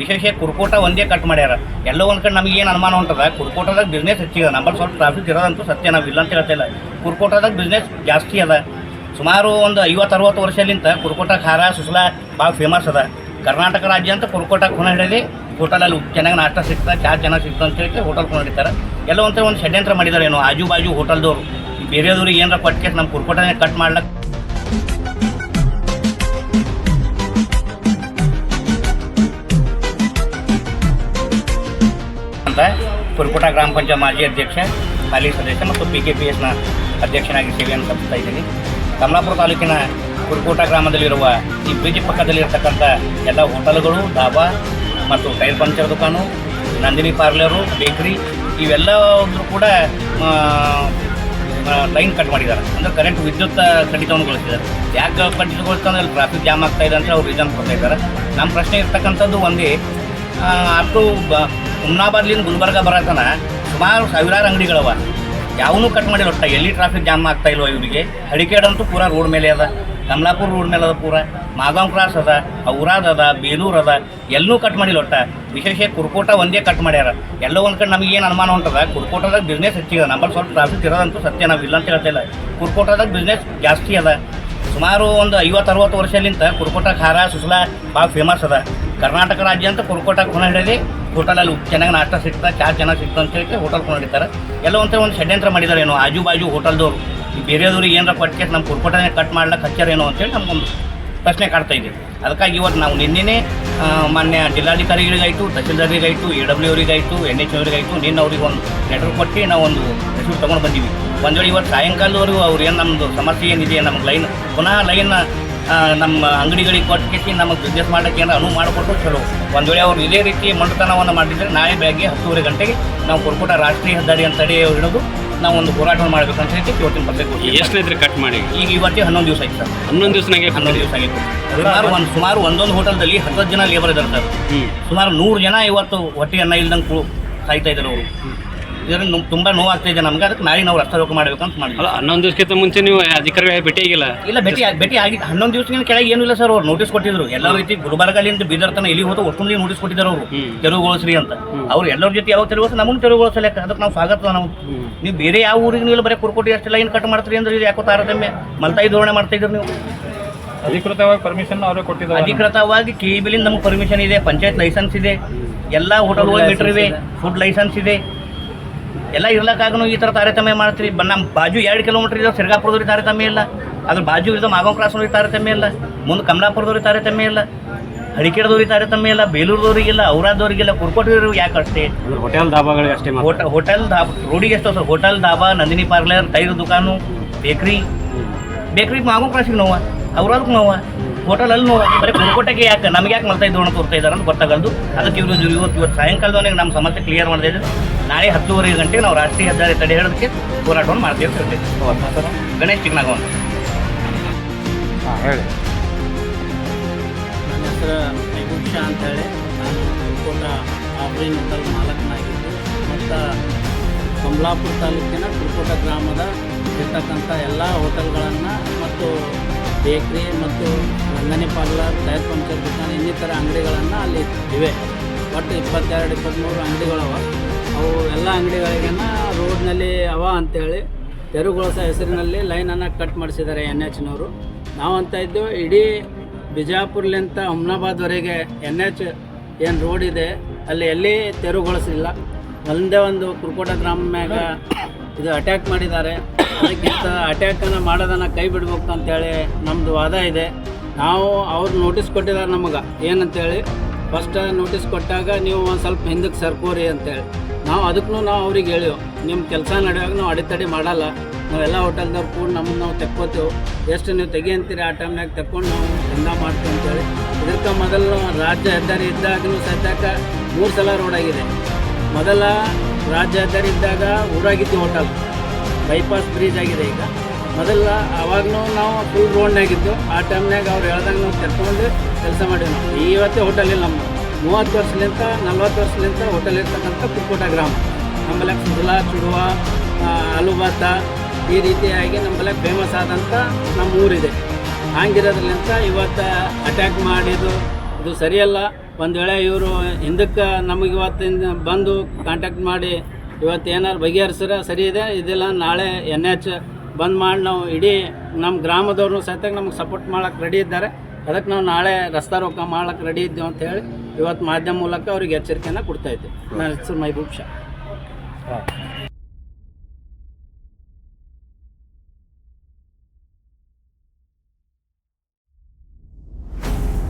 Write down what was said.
ವಿಶೇಷ ಕುರ್ಕೋಟ ಒಂದೇ ಕಟ್ ಮಾಡ್ಯಾರ. ಎಲ್ಲೋ ಒಂದು ಕಡೆ ನಮಗೆ ಏನು ಅನುಮಾನ ಹೊಂಟದ ಕುರ್ಕೋಟದಾಗ ಬಿಸ್ನೆಸ್ ಹೆಚ್ಚಿಗೆ ನಂಬರ್ ಸ್ವಲ್ಪ ಟ್ರಾಫಿಕ್ ಇರೋದಂತೂ ಸತ್ಯ, ನಾವು ಇಲ್ಲ ಅಂತ ಹೇಳ್ತಿಲ್ಲ ಕುರ್ಕೋಟದಾಗ ಬಿಸ್ನೆಸ್ ಜಾಸ್ತಿ ಅದ. ಸುಮಾರು ಒಂದು ಐವತ್ತು, ಅರವತ್ತು ವರ್ಷಲಿಂತ ಕುರ್ಕೋಟ ಖಾರ, ಸುಸಲ ಭಾಳ ಫೇಮಸ್ ಅದ. ಕರ್ನಾಟಕ ರಾಜ್ಯ ಅಂತ ಕುರ್ಕೋಟ ಖುಣ ಹಿಡಿದು ಹೋಟೆಲಲ್ಲಿ ಚೆನ್ನಾಗಿ ನಾಷ್ಟ ಸಿಗ್ತದೆ ಚಹಾ ಚೆನ್ನಾಗಿ ಸಿಗ್ತದೆ ಅಂತ ಹೇಳಿ ಹೋಟೆಲ್ ಖುಣ ಹಿಡಿತಾರೆ ಎಲ್ಲ ಒಂದು ಷಡ್ಯಂತ್ರ ಮಾಡಿದ್ದಾರೆ ಏನೋ. ಆಜು ಬಾಜು ಹೋಟೆಲ್ದವ್ರು ಬೇರೆಯವ್ರಿಗೆ ಏನಾರ ಕೊಟ್ಟು ನಮ್ಮ ಕುರ್ಕೋಟನೇ ಕಟ್ ಮಾಡ್ಲಕ್ಕೆ ಅಂತ ಕುರ್ಕೋಟ ಗ್ರಾಮ ಪಂಚಾಯತ್ ಮಾಜಿ ಅಧ್ಯಕ್ಷ ಹಾಲಿ ಸದಸ್ಯ ಮತ್ತು ಪಿ ಕೆ ಪಿ ಎಸ್ನ ಅಧ್ಯಕ್ಷನಾಗಿ ಸೇವೆಯನ್ನು ಸಲ್ಲಿಸ್ತಾ ಇದ್ದೀನಿ. ಕಮಲಾಪುರ ತಾಲೂಕಿನ ಕುರ್ಕೋಟ ಗ್ರಾಮದಲ್ಲಿರುವ ಈ ಬ್ರಿಡ್ಜ್ ಪಕ್ಕದಲ್ಲಿರ್ತಕ್ಕಂಥ ಎಲ್ಲ ಹೋಟೆಲ್ಗಳು, ಡಾಬಾ ಮತ್ತು ಟೈರ್ ಪಂಚರ್ ದುಕಾನು, ನಂದಿನಿ ಪಾರ್ಲರು, ಬೇಕ್ರಿ ಇವೆಲ್ಲದ್ರು ಕೂಡ ಲೈನ್ ಕಟ್ ಮಾಡಿದ್ದಾರೆ. ಅಂದರೆ ಕರೆಂಟ್ ವಿದ್ಯುತ್ ಕಡಿತವನ್ನು ಗೊಳಿಸಿದ್ದಾರೆ ಯಾಕೆ ಕಡಿತಗೊಳಿಸ್ತಾರೆ ಅಲ್ಲಿ ಟ್ರಾಫಿಕ್ ಜಾಮ್ ಆಗ್ತಾ ಇದೆ ಅಂತ ಅವ್ರು ರೀಸನ್ ಕೊಡ್ತಾ ಇದ್ದಾರೆ. ನಮ್ಮ ಪ್ರಶ್ನೆ ಇರ್ತಕ್ಕಂಥದ್ದು ಒಂದೇ ಅಷ್ಟು ಹುಮ್ನಾಬಾದ್ಲಿಂದ ಗುಲ್ಬರ್ಗ ಬರತನ ಸುಮಾರು ಸಾವಿರಾರು ಅಂಗಡಿಗಳವ. ಯಾವನು ಕಟ್ ಮಾಡಿಲ್ಲ ಒಟ್ಟ. ಎಲ್ಲಿ ಟ್ರಾಫಿಕ್ ಜಾಮ್ ಆಗ್ತಾ ಇಲ್ವ ಇವರಿಗೆ? ಹಡಿಕೇಡಂತೂ ಪೂರಾ ರೋಡ್ ಮೇಲೆ ಅದ. ಕಮಲಾಪುರ ರೋಡ್ ಮೇಲೆ ಅದ ಪೂರ. ಮಾಧವ್ ಕ್ರಾಸ್ ಅದ ಔರಾದ್ ಅದ, ಬೇಲೂರು ಅದ. ಎಲ್ಲೂ ಕಟ್ ಮಾಡಿಲ್ಲ ಒಟ್ಟ. ವಿಶೇಷ ಕುರ್ಕೋಟ ಒಂದೇ ಕಟ್ ಮಾಡ್ಯಾರ. ಎಲ್ಲೋ ಒಂದು ಕಡೆ ನಮಗೆ ಏನು ಅನುಮಾನ ಹೊಂಟದ ಕುರ್ಕೋಟದಾಗ ಬಿಸ್ನೆಸ್ ಹೆಚ್ಚಿಗೆ ನಂಬರ್ ಸ್ವಲ್ಪ ಟ್ರಾಫಿಕ್ ಇರೋದಂತೂ ಸತ್ಯ. ನಾವು ಇಲ್ಲ ಅಂತ ಹೇಳ್ತಿಲ್ಲ. ಕುರ್ಕೋಟದಾಗ ಬಿಸ್ನೆಸ್ ಜಾಸ್ತಿ ಅದ. ಸುಮಾರು ಒಂದು ಐವತ್ತು ಅರವತ್ತು ವರ್ಷಲಿಂತ ಕುರ್ಕೋಟ ಖಾರ ಸುಸಲಾ ಭಾಳ ಫೇಮಸ್ ಅದ. ಕರ್ನಾಟಕ ರಾಜ್ಯ ಅಂತ ಕುರ್ಕೋಟ ಕೊನೆ ಹಿಡಿದು ಹೋಟೆಲಲ್ಲಿ ಚೆನ್ನಾಗಿ ನಾಷ್ಟ ಸಿಗ್ತದೆ ಚಹಾ ಚೆನ್ನಾಗಿ ಸಿಗ್ತದೆ ಅಂತ ಹೇಳಿ ಹೋಟೆಲ್ ಕೊಂಡಿರ್ತಾರೆ. ಎಲ್ಲ ಒಂಥರ ಒಂದು ಷಡ್ಯಂತ್ರ ಮಾಡಿದ್ದಾರೆ ಏನೋ ಆಜು ಬಾಜು ಹೋಟೆಲ್ದವರು ಬೇರೆಯವ್ರಿಗೆ ಏನಾರ ಕೊಟ್ಟು ನಮ್ಮ ಕುರ್ಪಟನೆ ಕಟ್ ಮಾಡ್ಲಿಕ್ಕೆ ಹಚ್ಚಾರೇನೋ ಅಂತೇಳಿ ನಮಗೊಂದು ಪ್ರಶ್ನೆ ಕಾಡ್ತಾ ಇದ್ದೀವಿ. ಅದಕ್ಕಾಗಿ ಇವತ್ತು ನಾವು ನಿನ್ನೆ ಮಾನ್ಯ ಜಿಲ್ಲಾಧಿಕಾರಿಗಳಿಗಾಯಿತು ತಹಸೀಲ್ದಾರಿಗಾಯಿತು ಎ ಡಬ್ಲ್ಯೂ ಅವರಿಗಾಯಿತು ಎನ್ ಎಚ್ ಅವರಿಗಾಯಿತು, ನಿನ್ನ ಅವ್ರಿಗೆ ಒಂದು ಲೆಟರ್ ಕೊಟ್ಟು ನಾವು ಒಂದು ಹೆಸರು ತೊಗೊಂಡು ಬಂದೀವಿ. ಒಂದು ವೇಳೆ ಇವತ್ತು ಸಾಯಂಕಾಲದವರೆಗೂ ಅವ್ರು ಏನು ನಮ್ಮದು ಸಮಸ್ಯೆ ಏನಿದೆ, ನಮ್ಗೆ ಲೈನ್ ಪುನಃ ಲೈನ್ ನಮ್ಮ ಅಂಗಡಿಗಳಿಗೆ ಕೊಟ್ಟು ನಮಗೆ ಬಿಸ್ನೆಸ್ ಮಾಡೋಕ್ಕೆ ಏನಾರ ಅನುವು ಮಾಡಿಕೊಟ್ಟು ಚಲೋ. ಒಂದು ವೇಳೆ ಅವರು ಇದೇ ರೀತಿ ಮಂಡತನವನ್ನು ಮಾಡಿದರೆ ನಾಳೆ ಬೆಳಗ್ಗೆ ಹತ್ತುವರೆ ಗಂಟೆಗೆ ನಾವು ಕೊರ್ಕೋಟ ರಾಷ್ಟ್ರೀಯ ಹೆದ್ದಾರಿ ಅಂತ ಅವ್ರು ಹಿಡಿದು ನಾವು ಒಂದು ಹೋರಾಟವನ್ನು ಮಾಡಬೇಕಂತ ಹೇಳಿ ಇವತ್ತಿನ ಪತ್ರಿಕೆ ಇದ್ರೆ ಕಟ್ ಮಾಡಿ? ಈಗ ಇವತ್ತೇ ಹನ್ನೊಂದು ದಿವಸ ಆಯ್ತು ಸರ್. ಹನ್ನೊಂದು ದಿವಸನಾಗೆ ಹನ್ನೊಂದು ದಿವಸ ಆಗಿತ್ತು ಸುಮಾರು ಒಂದು ಸುಮಾರು ಒಂದೊಂದು ಹೋಟೆಲ್ದಲ್ಲಿ ಹತ್ತು ಜನ ಲೇಬರ್ ಇದ್ದಾರೆ ಸರ್. ಸುಮಾರು ನೂರು ಜನ ಇವತ್ತು ಹೊಟ್ಟೆ ಅನ್ನ ಇಲ್ದಂಗೆ ಸಾಯ್ತಾ ಇದ್ದಾರೆ ಅವರು. ಇದರಿಂದ ತುಂಬ ನೋವಾಗ್ತಾ ಇದೆ. ನಮ್ಗೆ ಅದಕ್ಕೆ ನಾಳೆ ನಾವು ರಸ್ತೆ ರೋಗ ಮಾಡ್ಬೇಕಂತ ಮಾಡಿದ್ವಿ. ಅಲ್ಲ ಹನ್ನೊಂದು ದಿವಸಕ್ಕಿಂತ ಮುಂಚೆ ನೀವು ಅಧಿಕಾರಿ ಭೇಟಿ ಆಗಿಲ್ಲ? ಇಲ್ಲ ಭೇಟಿ ಭೇಟಿ ಆಗಿ ಹನ್ನೊಂದು ದಿವಸದಿಂದ ಕೆಳಗೆ ಏನೂ ಇಲ್ಲ ಸರ್ ಅವ್ರು. ನೋಟಿಸ್ ಕೊಟ್ಟಿದ್ರು. ಎಲ್ಲ ರೀತಿ ಗುಲ್ಬರ್ಗಲಿಂದ ಬೀದರ್ ಇಲ್ಲಿ ಹೋದ ಒಟ್ಟು ನೋಟಿಸ್ ಕೊಟ್ಟಿದ್ದಾರೆ ಅವರು. ತೆರವುಗೊಳಿಸ್ರಿ ಅಂತ. ಅವ್ರು ಎಲ್ಲರ ಜೊತೆ ಯಾವಾಗ ತೆರವುಗೊಳಿಸ ನಮಗೆ ತೆರವುಗೊಳಿಸಲ್ಲ ಅದಕ್ಕೆ ನಾವು ಸ್ವಾಗತ ನಾವು ನೀವು ಬೇರೆ ಯಾವ ಊರಿಗೆ ನೀವು ಬರೀ ಕುರ್ಕೋಟಿ ಅಷ್ಟೆಲ್ಲ ಏನು ಕಟ್ ಮಾಡ್ತೀರಿ ಅಂದ್ರೆ ಇದು ಯಾಕೋ ತಾರತಮ್ಯ? ಮಲ್ತಾಯಿ ಧೋರಣೆ ಮಾಡ್ತಾ ಇದ್ರು ನೀವು. ಅಧಿಕೃತವಾಗಿ ಪರ್ಮಿಷನ್ ಅವರೇ ಕೊಟ್ಟಿದ್ದಾರೆ. ಅಧಿಕೃತವಾಗಿ ಕೆ ಬಿಲಿಂದ ನಮ್ಗೆ ಪರ್ಮಿಷನ್ ಇದೆ. ಪಂಚಾಯತ್ ಲೈಸೆನ್ಸ್ ಇದೆ. ಎಲ್ಲ ಹೋಟೆಲ್ ಮೀಟರ್ ಇವೆ ಫುಡ್ ಲೈಸೆನ್ಸ್ ಇದೆ. ಎಲ್ಲ ಇರ್ಲಕ್ಕಾಗೂ ಈ ಥರ ತಾರತಮ್ಯ ಮಾಡ್ತೀರಿ. ಬ ನಮ್ಮ ಬಾಜು ಎರಡು ಕಿಲೋಮೀಟರ್ ಇದ್ದಾವೆ ಸಿರ್ಗಾಪುರದವ್ರಿಗೆ ತಾರತಮ್ಯ ಇಲ್ಲ. ಅದ್ರ ಬಾಜು ಇದ್ದ ಮಾಗೋ ಕ್ರಾಸ್ನವ್ರಿಗೆ ತಾರತಮ್ಯ ಇಲ್ಲ. ಮುಂದೆ ಕಮಲಾಪುರದವ್ರಿಗೆ ತಾರತಮ್ಯ ಇಲ್ಲ. ಹಳಿಕೆರದವ್ರಿಗೆ ತಾರತಮ್ಯ ಇಲ್ಲ. ಬೇಲೂರದವ್ರಿಗಿಲ್ಲ ಔರಾದವ್ರಿಗಿಲ್ಲ ಕುರ್ಕೋಟಿದವ್ರಿಗೆ ಯಾಕೆ ಅಷ್ಟೇ? ಹೋಟೆಲ್ ಧಾಬಾಗಳಿಗೆ ಅಷ್ಟೇ ಮಾತ್ರ. ಹೋಟ ಹೋಟೆಲ್ ಧಾಬಾ ರೋಡಿಗೆ ಎಷ್ಟು sir? Hotel dhaba Nandini parlour tyre ದುಕಾನು bakery ಬೇಕ್ರಿಗೆ ಮಾಗೋ ಕ್ರಾಸಿಗೆ ನೋವಾ? ಔರಾದಕ್ಕೆ ನೋವ? ಹೋಟೆಲ್ ಅಲ್ಲಿ ನೋವ ಬರೀ ಕುರುಕೋಟೆಗೆ ಯಾಕೆ ನಮ್ಗೆ ಯಾಕೆ ಮಲ್ತಾ ಇದ್ದೋಣ ತೋರ್ತಾ ಇದ್ದಾರೆ ಅಂತ ಗೊತ್ತಾಗಲ್ದು. ಅದಕ್ಕೆ ಇವರು ಇವತ್ತು ಇವತ್ತು ಸಾಯಂಕಾಲದವನಿಗೆ ನಮ್ಮ ಸಮಸ್ಯೆ ಕ್ಲಿಯರ್ ಮಾಡಿದೆ ನಾಳೆ ಹತ್ತುವರೆ ಗಂಟೆಗೆ ನಾವು ರಾಷ್ಟ್ರೀಯ ಹೆದ್ದಾರಿ ತಡೆ ಹಿಡಿದಕ್ಕೆ ಹೋರಾಟವನ್ನು ಮಾಡ್ತೀವಿ ಅಂತ ಹೇಳ್ತೀವಿ. ಗಣೇಶ್ ಚಿಕ್ಕನಾಗವನ್ ಹಾಂ ಹೇಳಿ. ನನ್ನ ಹೆಸರು ಶಾ ಅಂತೇಳಿ ನಾನು ಕುರ್ಕೋಟ ಆಫ್ರೀನ್ ಹೋಟೆಲ್ ಮಾಲಕನಾಗಿದ್ದು. ಮತ್ತು ಕಮಲಾಪುರ ತಾಲೂಕಿನ ಕುರ್ಕೋಟ ಗ್ರಾಮದ ಇರ್ತಕ್ಕಂಥ ಎಲ್ಲ ಹೋಟೆಲ್ಗಳನ್ನು ಮತ್ತು ಬೇಕ್ರಿ ಮತ್ತು ನಂದನಿ ಪಾರ್ಲರ್, ಟೈರ್ ಪಂಚರ್ ದುಕಾನ್ ಇನ್ನಿತರ ಅಂಗಡಿಗಳನ್ನು ಅಲ್ಲಿ ಇವೆ. ಒಟ್ಟು ಇಪ್ಪತ್ತೆರಡು ಇಪ್ಪತ್ತ್ಮೂರು ಅಂಗಡಿಗಳವ. ಅವು ಎಲ್ಲ ಅಂಗಡಿಗಳಿಗೆನ ರೋಡ್ನಲ್ಲಿ ಅವ ಅಂತೇಳಿ ತೆರವುಗೊಳಿಸೋ ಹೆಸರಿನಲ್ಲಿ ಲೈನನ್ನು ಕಟ್ ಮಾಡಿಸಿದ್ದಾರೆ ಎನ್ ಎಚ್ನವರು ನಾವು ಅಂತ ಇದ್ದು ಇಡೀ ಬಿಜಾಪುರ್ಲಿಂತ ಹುಮ್ನಾಬಾದ್ವರೆಗೆ ಎನ್ ಎಚ್ ಏನು ರೋಡ್ ಇದೆ, ಅಲ್ಲಿ ಎಲ್ಲಿ ತೆರವುಗೊಳಿಸಿಲ್ಲ. ಒಂದೇ ಒಂದು ಕುರ್ಕೋಟ ಗ್ರಾಮ ಮ್ಯಾಗ ಇದು ಅಟ್ಯಾಕ್ ಮಾಡಿದ್ದಾರೆ. ಅದಕ್ಕಿಂತ ಅಟ್ಯಾಕನ್ನು ಮಾಡೋದನ್ನು ಕೈ ಬಿಡ್ಬೇಕು ಅಂತೇಳಿ ನಮ್ಮದು ವಾದ ಇದೆ. ನಾವು ಅವ್ರು ನೋಟಿಸ್ ಕೊಟ್ಟಿದ್ದಾರೆ ನಮಗೆ. ಏನಂತೇಳಿ? ಫಸ್ಟ್ ನೋಟಿಸ್ ಕೊಟ್ಟಾಗ ನೀವು ಒಂದು ಸ್ವಲ್ಪ ಹಿಂದಕ್ಕೆ ಸರ್ಕೋರಿ ಅಂತೇಳಿ. ನಾವು ಅದಕ್ಕೂ ನಾವು ಅವ್ರಿಗೆ ಹೇಳಿವು. ನಿಮ್ಮ ಕೆಲಸ ನಡೆಯುವಾಗ ನಾವು ಅಡೆತಡೆ ಮಾಡಲ್ಲ. ನಾವೆಲ್ಲ ಹೋಟೆಲ್ದವ್ರು ಕೂಡ ನಮ್ಮನ್ನು ನಾವು ತೆಕ್ಕೋತೇವೆ. ಎಷ್ಟು ನೀವು ತೆಗಿ ಅಂತೀರಿ ಆ ಟೈಮ್ನಾಗ ತಕ್ಕೊಂಡು ನಾವು ಎಲ್ಲ ಮಾಡ್ತೀವಿ ಅಂತೇಳಿ. ಇದಕ್ಕೆ ಮೊದಲು ರಾಜ್ಯ ಹೆದ್ದಾರಿ ಇದ್ದಾಗಲೂ ಸದ್ಯಕ್ಕೆ ಮೂರು ಸಲ ರೋಡ್ ಆಗಿದೆ. ಮೊದಲ ಹೆದ್ದಾರಿ ಇದ್ದಾಗ ಊರಾಗಿತ್ತು ಹೋಟೆಲ್. ಬೈಪಾಸ್ ಬ್ರಿಡ್ಜ್ ಆಗಿದೆ ಈಗ. ಮೊದಲ ಅವಾಗೂ ನಾವು ಫುಲ್ ರೋಡ್ನಾಗಿದ್ದು ಆ ಟೈಮ್ನಾಗ ಅವ್ರು ಹೇಳ್ದಂಗೆ ನಾವು ತೆರ್ಕೊಂಡು ಕೆಲಸ ಮಾಡೀವಿ ನಾವು. ಇವತ್ತೇ ಹೋಟೆಲ್ ಇಲ್ಲ ನಮ್ಮ ಮೂವತ್ತು ವರ್ಷಲಿಂತ, ನಲ್ವತ್ತು ವರ್ಷಲಿಂತ ಹೋಟೆಲ್ ಇರ್ತಕ್ಕಂಥ ಕುಕ್ಕೋಟ ಗ್ರಾಮ. ನಮ್ಮಲ್ಲಿ ಸುಜಲಾ ಚುಡುವ ಆಲೂಭಾತ ಭಾತ ಈ ರೀತಿಯಾಗಿ ನಮ್ಮಲ್ಲಿ ಫೇಮಸ್ ಆದಂಥ ನಮ್ಮ ಊರಿದೆ ಹಂಗಿರೋದ್ರಲ್ಲಿಂತ ಇವತ್ತು ಅಟ್ಯಾಕ್ ಮಾಡಿದ್ದು. ಇದು ಸರಿಯಲ್ಲ. ಒಂದು ವೇಳೆ ಇವರು ಹಿಂದಕ್ಕೆ ನಮಗೆ ಇವತ್ತಿಂದ ಬಂದು ಕಾಂಟ್ಯಾಕ್ಟ್ ಮಾಡಿ ಇವತ್ತು ಏನಾರು ಬಗೆಹರಿಸಿದ್ರೆ ಸರಿ ಇದೆ, ಇದೆಲ್ಲ, ನಾಳೆ ಎನ್ ಎಚ್ ಬಂದ್ ಮಾಡಿ ನಾವು ಇಡೀ ನಮ್ಮ ಗ್ರಾಮದವ್ರು ಸಹಿತ ನಮ್ಗೆ ಸಪೋರ್ಟ್ ಮಾಡೋಕ್ಕೆ ರೆಡಿ ಇದ್ದಾರೆ. ಅದಕ್ಕೆ ನಾವು ನಾಳೆ ರಸ್ತಾ ರೋಕ ಮಾಡೋಕ್ಕೆ ರೆಡಿ ಇದ್ದೇವೆ ಅಂತ ಹೇಳಿ ಇವತ್ತು ಮಾಧ್ಯಮ ಮೂಲಕ ಅವ್ರಿಗೆ ಎಚ್ಚರಿಕೆಯನ್ನು ಕೊಡ್ತಾ ಇದ್ದೀವಿ. ನನ್ನ ಹೆಸರು ಮೈಬೂಬ್ ಶಾ